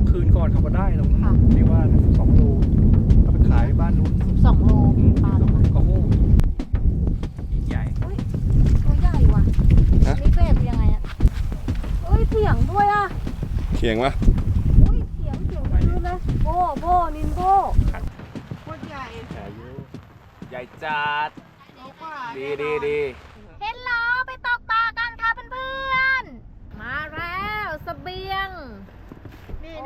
องคืนก่อนเขาก็ได้ตรงค่ะที่ว่าสองโลเอาไปขายบ้านนู้นสองโลปลาลงมาก็โอ้ใหญ่ตัวใหญ่ว่ะฮะนี่เกรดยังไงอะเอ้ยเสียงด้วยอะเขียงวะอุ้ยเสียงเสียงคืนเลยโบโบนินโบโคตรใหญ่ใหญ่อยู่ใหญ่จัดเอากว่าดีดีดี เห็นล้อไปตกปลากันค่ะเพื่อนๆมาแล้วเสบียง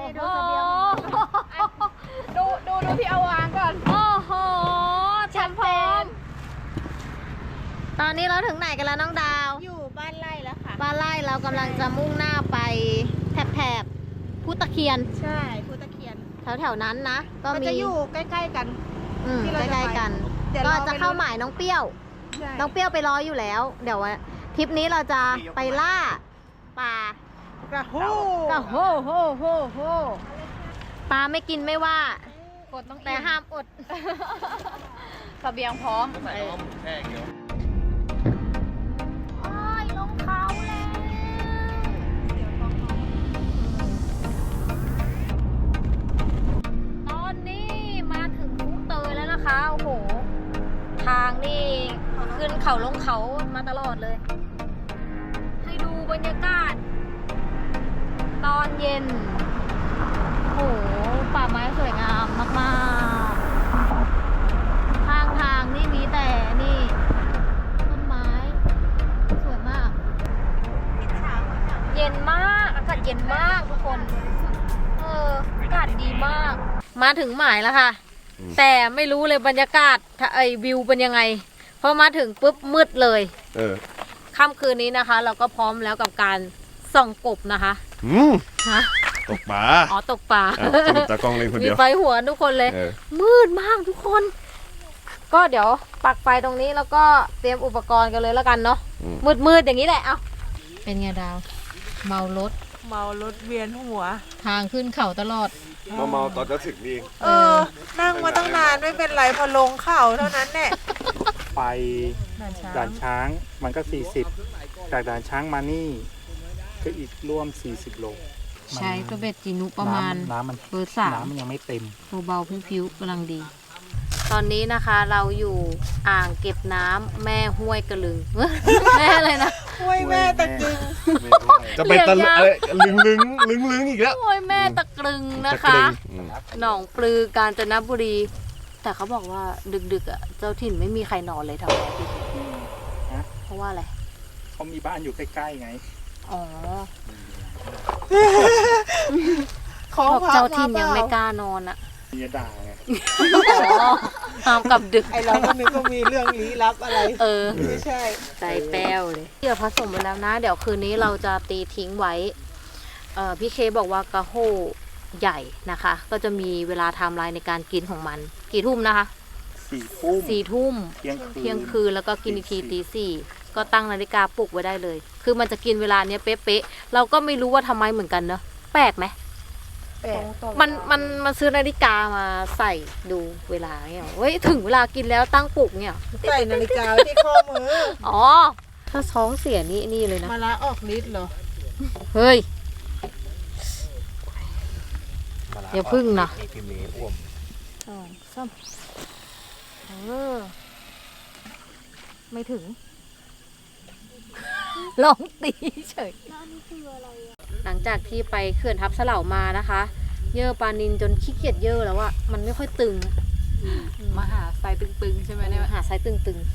นี่นี่นี่ดูดูเสเสบีบียยงงดูดูดูที่เอาวางก่อน โอ้โหชัดเจนตอนนี้เราถึงไหนกันแล้วน้องดาว อยู่บ้านไร่แล้วค่ะ บ้านไร่เรากำลังจะมุ่งหน้าไปแถบแถบพุตะเคียน ใช่ภูตะเคียนแถวแถวๆนั้นนะ ก็มันมีจะอยู่ใกล้ๆกัน อืมที่เราจะใกล้ไปๆกัน เดี๋ยวก็เราจะไป เข้าลุ้นหมายน้องเปรี้ยว ใช่น้องเปรี้ยวไปรออยู่แล้ว เดี๋ยววันทริปนี้เราจะไปล่าปลา กระหู้ก็โฮโฮโฮโฮปลาไม่กินไม่ว่า กดต้องแต่ห้ามอดเสบียงพร้อมใส่ต้มแช่เกี๊ยวโอ้ยลงเขาแล้วตอนนี้มาถึงทุ่งเตยแล้วนะคะ โอ้โห ทางนี่ขึ้นเขาลงเขามาตลอดเลย ให้ดูบรรยากาศ ตอนเย็นโอ้โห ป่าไม้สวยงามมากๆทางทางนี่มีแต่นี่ ต้นไม้ สวยมาก เย็นมาก อากาศเย็นมากทุกคน เออ อากาศดีมาก มาถึงหมายแล้วค่ะ แต่ไม่รู้เลยบรรยากาศถ้าไอวิวเป็นยังไง พอมาถึงปุ๊บมืดเลย เออ ค่ำคืนนี้นะคะ เราก็พร้อมแล้วกับการส่องกบนะคะ อืมฮะ ตกปลาอ๋อตกปลาอะสรุปตากล้องเล่นคนมีเดียวไฟหัวทุกคนเลย เออมืดมากทุกคน ก็เดี๋ยวปักไฟตรงนี้แล้วก็เตรียมอุปกรณ์กันเลยแล้วกันเนาะอืมมืดมืดๆอย่างนี้แหละเอาเป็นไงดาว เมารถเมารถเวียนหัว ทางขึ้นเขาตลอด มาเมาตอนจะถึงนี่เองเออ นั่งมาตั้งนานไม่เป็นไรพอลงเข่าเท่านั้นแหละไปด่านช้าด่านช้างมันก็ 40 จากด่านช้างมานี่ ก็อีกร่วม 40 โลใช้กระเบ็ดจีนุประมาณน้ำน้ำมันเบอร์สามน้ำมันยังไม่เต็ม เบาๆพิ้วๆกำลังดี ตอนนี้นะคะเราอยู่อ่างเก็บน้ำแม่ห้วยกระลึง แม่อะไรนะ ห้วยแม่ตะกึงจะไปตะลึงอะไรลึงลึงลึงลึงอีกแล้วห้วยแม่ตะกรึงนะจคะกรึงอืมหนองปลือกาญจนบุรี แต่เขาบอกว่าดึกๆอะเจ้าถิ่นไม่มีใครนอนเลยทำไมพี่ฮะเพราะว่าอะไรเขามีบ้านอยู่ใกล้ๆไง อ๋อขอบอกพักเจ้าถิ่นปล่ยังไม่กล้านอนอะมีด่าไงอ๋อห้ามกลับดึก ไอเราก็นึกว่ามีเรื่องลี้ลับอะไรเออ ไม่ใช่ ใจแป้วเลยเดี๋ยวผสมไปแล้วนะ เดี๋ยวคืนนี้เราจะตีทิ้งไว้เอ่อพี่เคบอกว่ากระโหใหญ่นะคะ ก็จะมีเวลาไทม์ไลน์ในการกินของมัน กี่ทุ่มนะคะสี่ทุ่มสี่ทุ่มเที่ยงคืนเที่ยงคืนแล้วก็กินอีกทีตีสี่ก็ตั้งนาฬิกาปลุกไว้ได้เลย คือมันจะกินเวลาเนี้ยเป๊ะๆเราก็ไม่รู้ว่าทำไมเหมือนกันเนอะแปลกไหมแปลกมันมันมาซื้อนาฬิกามาใส่ดูเวลาเนี่ยเฮ้ยถึงเวลากินแล้วตั้งปลุกเนี่ยใส่นาฬิกาไว้ที่ข้อมืออ๋อถ้าท้องเสียนี่นี่เลยนะมาละออกฤทธิ์เหรอเฮ้ย อย่าพึ่งนะพี่เมย์อ้วมสองสามเออไม่ถึง ลองตีเฉย หลังจากที่ไปเขื่อนทับเสลามานะคะ เยื่อปลานินจนขี้เกียจเยื่อแล้วอะมันไม่ค่อยตึงมาหาไฟตึงๆ ใช่ไหมเนี่ยหาไซส์ตึงๆ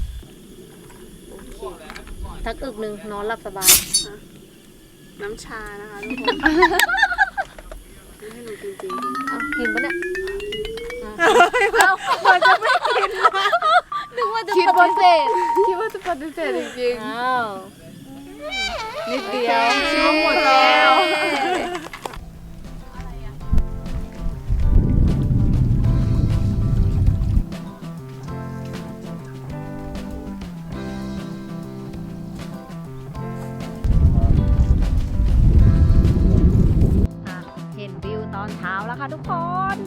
ทักอึกหนึ่งนอนหลับสบาย น้ำชานะคะทุกคนให้หนูจริงเอากินปะเนี่ยมันจะไม่กินนะนึกว่าจะคิดปว่าฏิเสธคิดว่าจะปฏิเสธจริงอ้าวๆ นิดเดียวชิมหมดแล้วอะเห็นวิวตอนเช้าแล้วค่ะทุกคน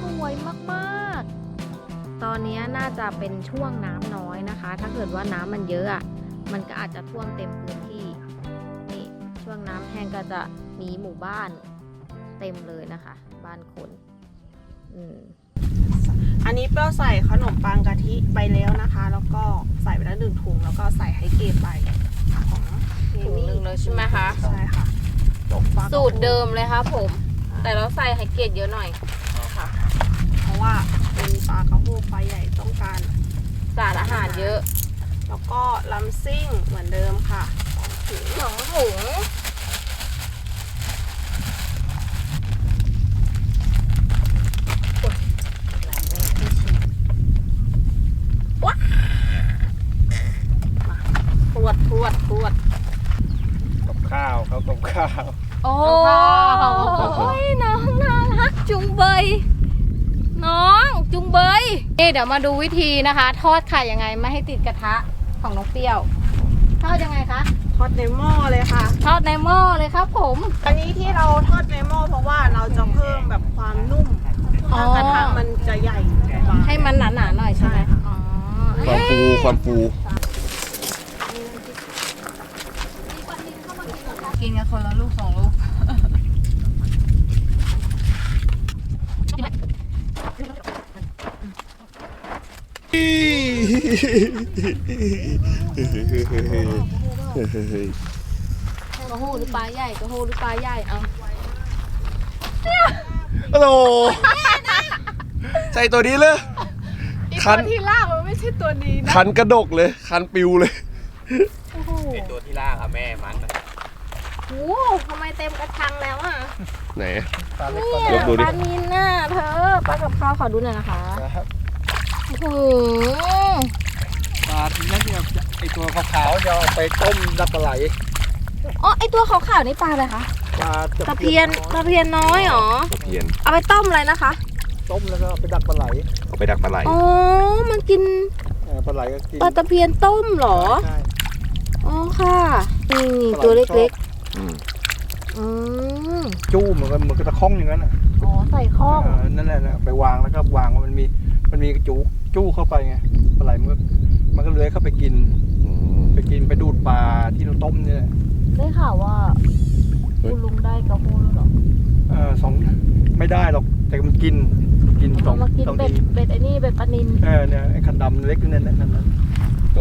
สวยมากๆ ตอนนี้น่าจะเป็นช่วงน้ำน้อยนะคะ ถ้าเกิดว่าน้ำมันเยอะอะ มันก็อาจจะท่วมเต็มพื้นที่นี่ช่วงน้ำ แห้งก็จะมีหมู่บ้านเต็มเลยนะคะ บ้านคนอืมอันนี้เปรี้ยวใส่ขนมปังกะทิไปแล้วนะคะ แล้วก็ใส่ไปแล้วหนึ่งถุงแล้วก็ใส่ให้เกไปของเอถุงมี่หนึ่งเลยใช่ไหมคะ ใช่ค่ะจบฟักสูตรเดิมเลยครับผม แต่เราใส่ไฮเกตเยอะหน่อยค่ะ เพราะว่าเป็นปลากระโฮกปลาใหญ่ต้องการ สารอาหารเยอะแล้วก็ลำซิ่งเหมือนเดิมค่ะสองถุงสองถุงพรวดพรวดพรวด กับข้าวเขากับข้าว โอ้ยน้องน่ารักจุงเบย น้องจุงเบ ยเอ๊ะเดี๋ยวมาดูวิธีนะคะ ทอดไข่ยังไงไม่ให้ติดกระทะของน้องเปรี้ยว ทอดยังไงคะ ทอดในหม้อเลยค่ะ ทอดในหม้อเลยครับผม อันนี้ที่เราทอดในหม้อเพราะว่าเราจะเพิ่มแบบความนุ่มอ๋อ ถ้ากระทะมันจะใหญ่กว่า ให้มันหนาๆหน่อยใช่ไหมใช่ค่ะ อ๋อความฟูความฟู กินกันคนละลูกสองลูก กระโหหรือปลาใหญ่กระโหหรือปลาใหญ่เอาฮัลโหลใส่ตัวนี้เลยคันที่ลากมันไม่ใช่ตัวนี้นะคันกระดกเลย คันปิวเลย โอ้โหไอตัวที่ลากอะแม่มันอะโอ้โหทำไมเต็มกระชังแล้วอะไหน เนี่ปลายกดูดิ ปลานินน่ะเธอปลากับข้าวขอดูหน่อยนะคะ ครับ โอ้โหปลาทีนั้นเนี่ยไอตัวขาวๆจะเอาไปต้มดับปลาไหลอ๋อไอตัวขาวๆนี่ปลาอะไรคะปลาตะเพียนตะเพียนน้อยเหรอตะเพียนเอาไปต้มอะไรนะคะ ต้มแล้วก็เอาไปดักปลาไหลเอาไปดักปลาไหลอ๋อมันกินเออปลาไหลก็กินปลาตะเพียนต้มเหรอใช่อ๋อค่ะนี่ตัวเล็กอืมๆอืมจู้เหมือนกันเหมือนกับตะข้องอย่างนั้นอะอ๋อใส่ข้อง เออนั่นแหละนะไปวางแล้วก็วางว่ามันมี มันมีจูจู้เข้าไปไงปลาไหลมันก็มันก็เลื้อยเข้าไปกิน อืมไปกินไปดูดปลาที่เราต้มเนี่ยแหละได้ข่าวว่าเฮ้ยคุณลุงได้กระโหแล้วเหรอเออสองไม่ได้หรอก แต่มันกิน กินสอเอางมากินสองเป็ดทีเป็ดไอ้นี่เป็ดปลานินเออเนี่ยไอ้คันดำเล็กนั่นนะคันนั้น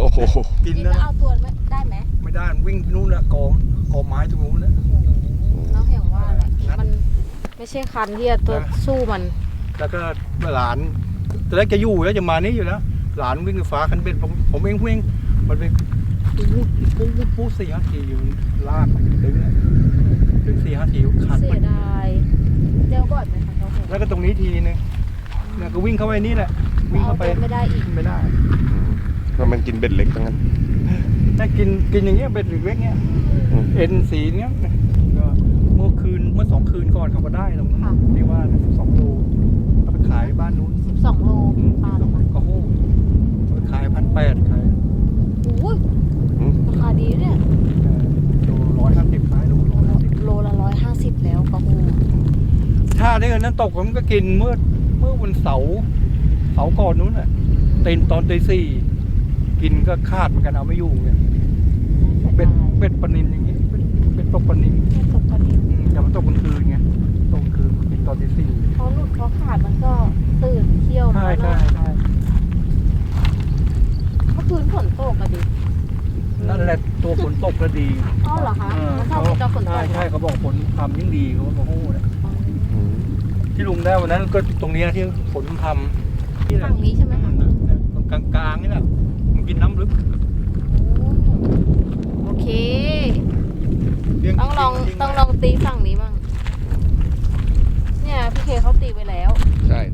โอ้โหกินนี่นะจะเอาตัวไม่ได้ไหมไม่ได้มันวิ่งที่นู่นนะกองกองไม้ตรงนู้นนะเราเห็นว่าแหละงั้นมันไม่ใช่คันที่จะตัวนะสู้มัน แล้วก็หลาน ตอนแรกจะอยู่แล้วจะมานี่อยู่แล้ว หลานวิ่งไฟฟ้าคันเบ็ดผมผมเองวิ่งมันไปปุ๊บปุ๊บปุ๊บปุ๊บสี่ห้าทีอยู่ลากดึงอะดึงสี่ห้าทีขาดเสียดายเจอบ่อยไหมคะเขาเห็นแล้วก็ตรงนี้ทีนึงเนี่ยก็วิ่งเข้าไปนี่แหละวิ่งเข้าไปไม่ได้อีกไม่ได้เพราะมันกินเบ็ดเล็กทั้งนั้นถ้ากินกินอย่างเงี้ยเบ็ดเล็กเงี้ยเอ็นสีเนี้ยก็เมื่อคืนเมื่อสองคืนก่อนเขาก็ได้แล้วที่ว่าสองโล ขายบ้านนู้นสองโลปลาอะไรคะก็โหเอาไปขายพันแปดขายโอ้ยอืมราคาดีเนี่ยโลร้อยห้าสิบขายโลร้อยห้าสิบโลละร้อยห้าสิบแล้วกระโหถ้าได้เงินนั้นตกผมก็กินเมื่อเมื่อวันเสาร์เสาร์ก่อนนู้นน่ะเต็นตอนตีสี่กินก็คาดเหมือนกันเอาไม่อยู่ไงเป็ดเป็ดปลานินอย่างงี้เป็ดเป็ดตกปลานินไม่ตกปลานินอืมแต่มันตกกลางคืนไง ตกกลางคืนกินตอนตีสี่เพราะหลุดเพราะขาดมันก็ตื่นเที่ยวใช่นะใช่ใช่เมื่อคืนฝนตกอะดินั่นแหละตัวฝนตกก็ดีอ๋อเหรอคะเออมันชอบจะฝนตใช่กใช่เขาบอกฝนทำยิ่งดีเขาบอกโอ้โหเนี่ยอืมที่ลุงได้วันนั้นก็ตรงเนี้ยที่ฝนทำที่แหละฝั่งนี้ใช่ไหมคะตรงกลางๆนี่แหละมันกินน้ำลึกโอเคเลี้ยต้องลองจริๆต้องลองตีฝั่งนี้บ้างเนี่ยพี่เคเขาตีไปแล้ว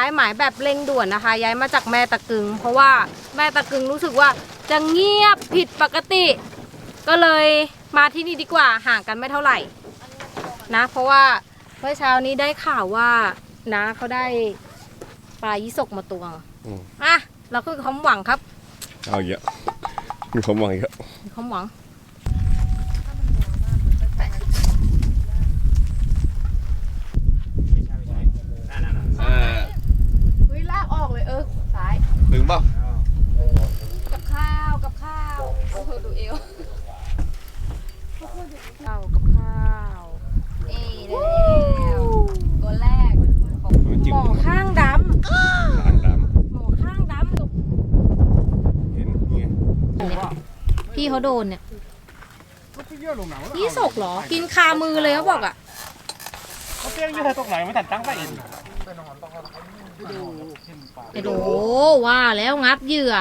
ายหมายแบบเร่งด่วนนะคะ ย้ายมาจากแม่ตะกึง เพราะว่าแม่ตะกึงรู้สึกว่าจะเงียบผิดปกติ ก็เลยมาที่นี่ดีกว่าห่างกันไม่เท่าไหร่ นะ เพราะว่าเมื่อเช้านี้ได้ข่าวว่านะเขาได้ปลายี่สกมาตัวงอืม อะเราก็มีความหวังครับเอาเยอะมีความหวังเยอะมีความหวัง เออ เฮ้ยลากออกเลยเออซ้าย ถึง เปล่ากับข้าวกับข้าวโอ้โหดูเอวข้าวกับข้าวเอ้ได้แล้วตัวแรกของหมอข้างดำทางดหมอข้างดำลูกำเห็นนี่ไงพี่เขาโดนเนี่ยพี่สกเหรอ กินคามือเลยเขาบอกอะเขาเปี้ยงอยู่ตรงไหนไม่ทันตั้งไปเอง ไอ้โดว่าแล้วงับเหยื่อ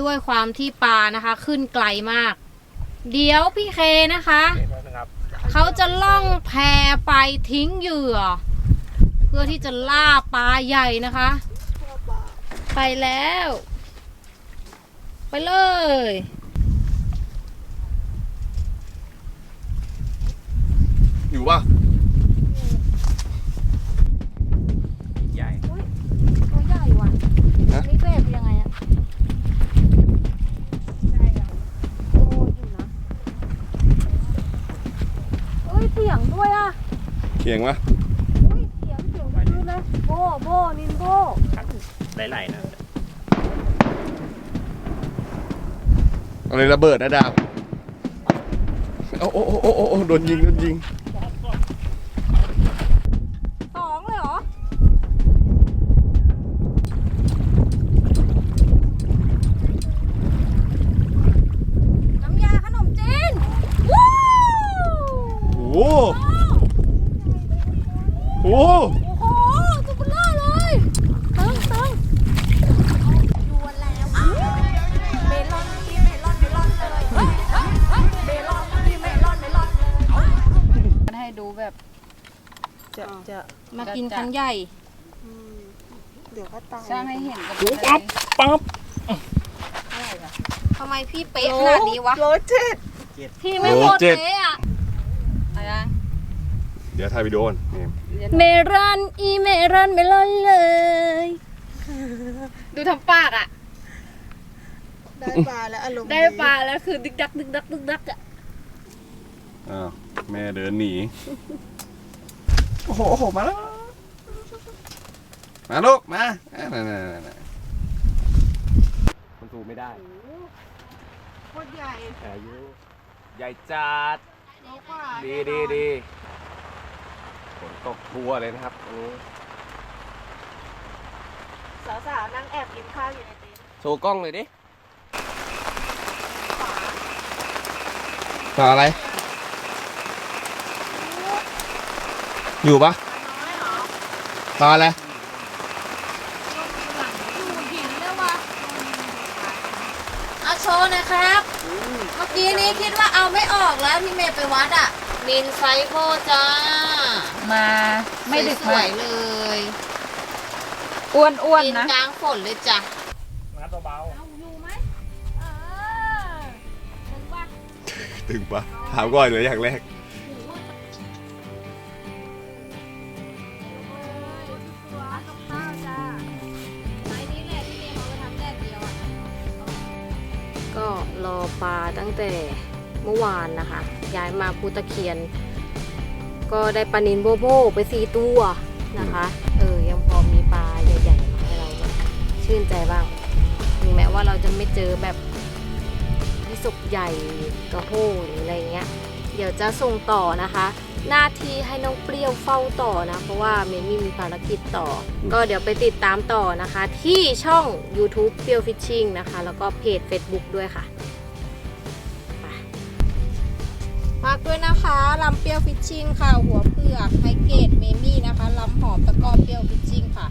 ด้วยความที่ปลานะคะ ขึ้นไกลมาก เดี๋ยวพี่เคนะคะ เขาจะล่องแพไปทิ้งเหยื่อ เพื่อที่จะล่าปลาใหญ่นะคะ ไปแล้ว ไปเลยอยู่ป่ะ ใหญ่ ตัวใหญ่ว่ะนี่เบรกยังไงอะโอ้อยู่นะเอ้ยเสียงด้วยอะ เคียงวะอุ้ยเสียงเสียงคือเลยโบโบนินโบไหลๆนะอะไรระเบิดนะดาวโอ้โอ้โอ้โอ้โดนยิงโดนยิง มากินคันใหญ่อืมเดี๋ยวก็ตายสร้างให้เห็นกันปั๊บปั๊บทำไมพี่เป๊ะขนาดนี้วะโลเจ็ดพี่ไม่โคตรเป๊ะอะอะไรเดี๋ยวถ่ายวิดีโอก่อนนี่เมรอนอีเมรอนเมลอนเลย ดูทำปากอะ ได้ปลาแล้วอารมณ์ได้ปลาแล้วคือดึกดักดึกดักดึกดักอะ อ้าวแม่เดินหนี โอ้โหโอ้โหมาแล้ว มาลูกมาอ่านั่นนั่นนั่นนั่นมันสูไม่ได้โคตรใหญ่อายุใหญ่จัดโลกว่าดีดีดีฝนตกทั่วเลยนะครับอันนี้สาวๆนั่งแอบกินข้าวอยู่ในเต็นท์โชว์กล้องเลยดิปลาอะไร อยู่ปะปลาอะไร เอาโช ว์หน่อยครับ เมื่อกี้นี้คิดว่าเอาไม่ออกแล้วพี่เมย์ไปวัดอะนินไซโคจ้ามาไม่ดึกสมาวยๆเลยอ้วนอ้วนกินนะ กลางฝนเลยจ้ะ งัดเบาเอาอยู่ไหมเออถึงว่าถึงปะถามก่อนเลยอย่างแรกก็ ปลาตั้งแต่เมื่อวานนะคะ ย้ายมาภูตะเคียน ก็ได้ปลานินโบโบไปสี่ตัวนะคะ เออ ยังพอมีปลาใหญ่ๆมาให้เราแบบชื่นใจบ้าง ถึงแม้ว่าเราจะไม่เจอแบบวิสุกใหญ่กระโหหรืออะไรเงี้ย เดี๋ยวจะส่งต่อนะคะหน้าที่ให้น้องเปรี้ยวเฝ้าต่อนะ เพราะว่าเมมี่มีภารกิจต่อ ก็เดี๋ยวไปติดตามต่อนะคะ ที่ช่อง YouTube เปรี้ยวฟิชชิงนะคะ แล้วก็เพจ Facebook ด้วยค่ะ ฝากด้วยนะคะลำเปรี้ยวฟิชชิงค่ะ หัวเผือกไฮเกตเมมี่นะคะลำหอมตะก้อเปรี้ยวฟิชชิงค่ะ